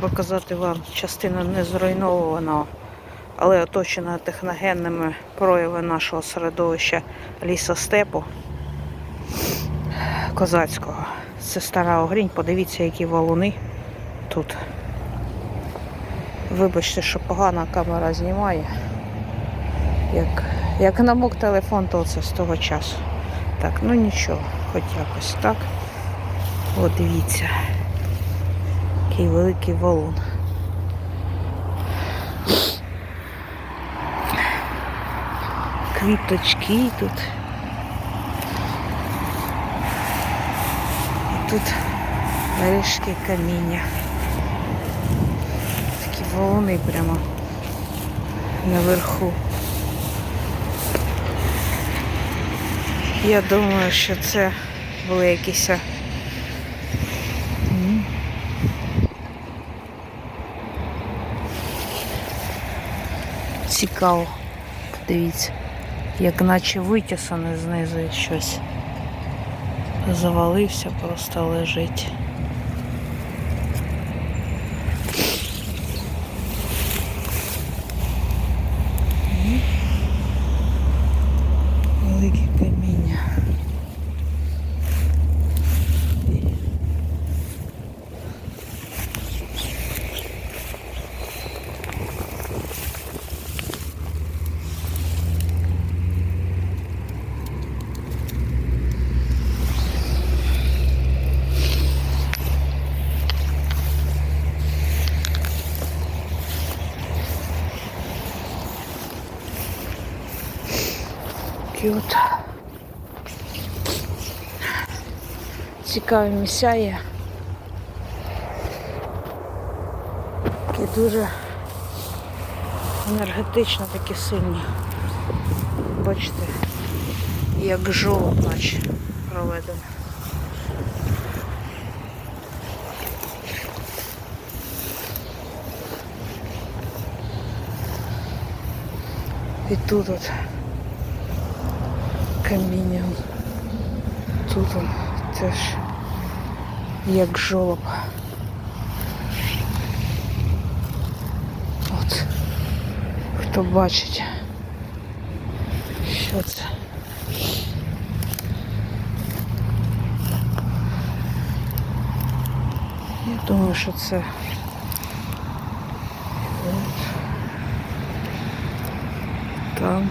показати вам частину незруйнованого, але оточена техногенними проявами нашого середовища лісостепу козацького. Це стара огрінь, подивіться, які валуни тут. Вибачте, що погана камера знімає. Як, як намок телефон, то це з того часу. Так, ну нічого, хоч якось так. От дивіться. Який великий валун. Квіточки тут. І тут мережки каміння. Такі валуни прямо наверху. Я думаю, що це були якісь. Цікаво. Дивіться, як наче витісане знизу щось. Завалився, просто лежить. Такі от цікаві місця є. Такі дуже енергетично такі сильні. Бачите, як жолоб наче проведено. І тут от каміння. Тут он теж як жолоб. От. Хто бачить, що це? Я думаю, що це там.